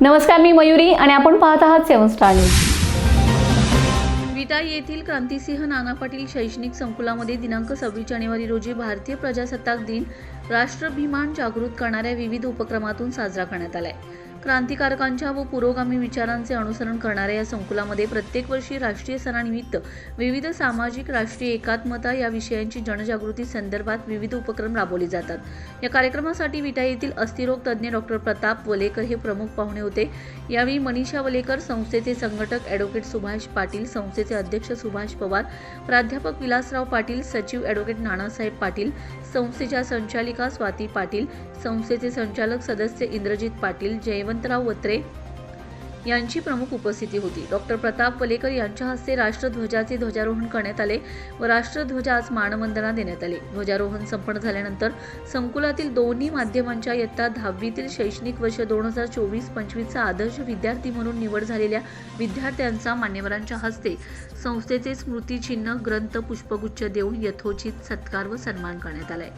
नमस्कार मी मयुरी आणि आपण पाहत आहात सेवन स्टार न्यूज. विटा येथील क्रांतिसिंह नाना पाटील शैक्षणिक संकुलामध्ये दिनांक सव्वीस जानेवारी रोजी भारतीय प्रजासत्ताक दिन राष्ट्रभिमान जागृत करणाऱ्या विविध उपक्रमातून साजरा करण्यात आला आहे क्रांतिकारकांच्या व पुरोगामी विचारांचे अनुसरण करणाऱ्या या संकुलामध्ये प्रत्येक वर्षी राष्ट्रीय सणानिमित्त विविध सामाजिक राष्ट्रीय एकात्मता या विषयांची जनजागृती संदर्भात विविध उपक्रम राबवले जातात. या कार्यक्रमासाठी विटा येथील अस्थिरोग तज्ज्ञ डॉक्टर प्रताप वलेकर हे प्रमुख पाहुणे होते. यावेळी मनीषा वलेकर संस्थेचे संघटक ॲडव्होकेट सुभाष पाटील संस्थेचे अध्यक्ष सुभाष पवार प्राध्यापक विलासराव पाटील सचिव ॲडव्होकेट नानासाहेब पाटील संस्थेच्या संचालिका स्वाती पाटील संस्थेचे संचालक सदस्य इंद्रजित पाटील यशवंतराव वत्रे यांची प्रमुख उपस्थिती होती. डॉक्टर प्रताप पलेकर यांच्या हस्ते राष्ट्रध्वजाचे ध्वजारोहण करण्यात आले व राष्ट्रध्वजास मानवंदना देण्यात आली. ध्वजारोहण संपन्न झाल्यानंतर संकुलातील दोन्ही माध्यमांच्या इयत्ता दहावीतील शैक्षणिक वर्ष दोन हजार चोवीस पंचवीसचा आदर्श विद्यार्थी म्हणून निवड झालेल्या विद्यार्थ्यांचा मान्यवरांच्या हस्ते संस्थेचे स्मृतिचिन्ह ग्रंथ पुष्पगुच्छ देऊन यथोचित सत्कार व सन्मान करण्यात आलाय.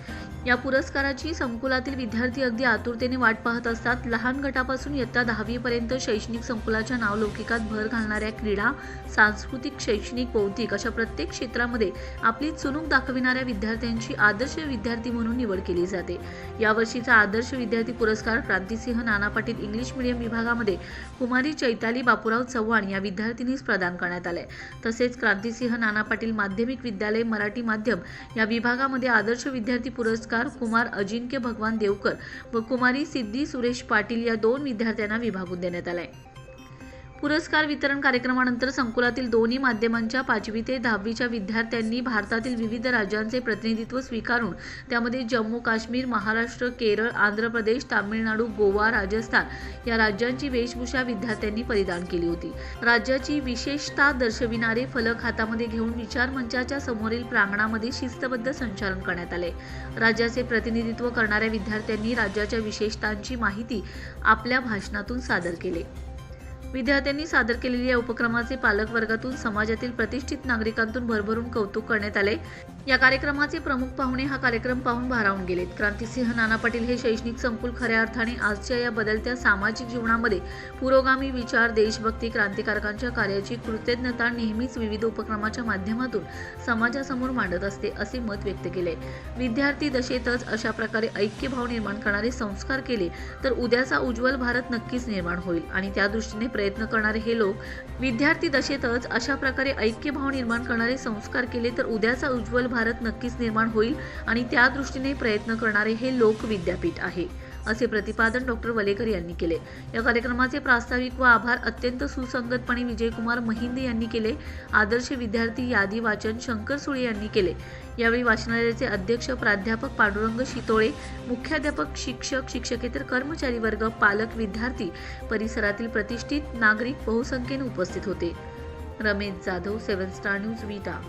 या पुरस्काराची संकुलातील विद्यार्थी अगदी आतुरतेने वाट पाहत असतात. लहान गटापासून इयत्ता दहावीपर्यंत शैक्षणिक संकुलाच्या नावलौकिकात भर घालणाऱ्या क्रीडा सांस्कृतिक शैक्षणिक बौद्धिक अशा प्रत्येक क्षेत्रामध्ये आपली चुणूक दाखविणाऱ्या विद्यार्थ्यांची आदर्श विद्यार्थी म्हणून निवड केली जाते. यावर्षीचा आदर्श विद्यार्थी पुरस्कार क्रांतिसिंह नाना पाटील इंग्लिश मीडियम विभागामध्ये कुमारी चैताली बापूराव चव्हाण या विद्यार्थिनीस प्रदान करण्यात आलाय. तसेच क्रांतिसिंह नाना पाटील माध्यमिक विद्यालय मराठी माध्यम या विभागामध्ये आदर्श विद्यार्थी पुरस्कार कुमार अजिंक्य भगवान देवकर व कुमारी सिद्धी सुरेश पाटील या दोन विद्यार्थ्यांना विभागून देण्यात आलाय. पुरस्कार वितरण कार्यक्रमानंतर संकुलातील दोन्ही माध्यमांच्या पाचवी ते दहावीच्या विद्यार्थ्यांनी भारतातील विविध राज्यांचे प्रतिनिधित्व स्वीकारून त्यामध्ये जम्मू काश्मीर महाराष्ट्र केरळ आंध्र प्रदेश तामिळनाडू गोवा राजस्थान या राज्यांची वेशभूषा विद्यार्थ्यांनी परिधान केली होती. राज्याची विशेषता दर्शविणारे फलक हातामध्ये घेऊन विचार मंचाच्या समोरील प्रांगणामध्ये शिस्तबद्ध संचालन करण्यात आले. राज्याचे प्रतिनिधित्व करणाऱ्या विद्यार्थ्यांनी राज्याच्या विशेषतांची माहिती आपल्या भाषणातून सादर केले. विद्यार्थ्यांनी सादर केलेल्या या उपक्रमाचे पालक वर्गातून समाजातील प्रतिष्ठित नागरिकांतून भरभरून कौतुक करण्यात आले. या कार्यक्रमाचे प्रमुख पाहुणे हा कार्यक्रम पाहून भारावून गेलेत. क्रांतिसिंह नाना पाटील हे शैक्षणिक संकुल खऱ्या अर्थाने आजच्या या बदलत्या सामाजिक जीवनामध्ये पुरोगामी विचार देशभक्ती क्रांतिकारकांच्या कार्याची कृतज्ञता नेहमीच विविध उपक्रमाच्या माध्यमातून समाजासमोर मांडत असते असे मत व्यक्त केले. विद्यार्थी दशेतच अशा प्रकारे ऐक्यभाव निर्माण करणारे संस्कार केले तर उद्याचा उज्ज्वल भारत नक्कीच निर्माण होईल. आणि त्या दृष्टीने प्रयत्न करणारे हे लोक विद्यार्थी दशेतच अशा प्रकारे ऐक्यभाव निर्माण करणारे संस्कार केले तर उद्याचा उज्ज्वल भारत नक्कीच निर्माण होईल आणि त्या दृष्टीने प्रयत्न करणारे हे लोक विद्यापीठ आहे असे प्रतिपादन डॉक्टर वलेकर यांनी केले. या कार्यक्रमाचे प्रास्ताविक व आभार अत्यंत सुसंगतपणे विजयकुमार महिंदे यांनी केले. आदर्श विद्यार्थी यादी वाचन शंकर सुळे यांनी केले. यावेळी वाचनालयाचे अध्यक्ष प्राध्यापक पांडुरंग शितोळे मुख्याध्यापक शिक्षक शिक्षकेतर कर्मचारी वर्ग पालक विद्यार्थी परिसरातील प्रतिष्ठित नागरिक बहुसंख्येने उपस्थित होते. Ramesh Jadhav seven star news Vita.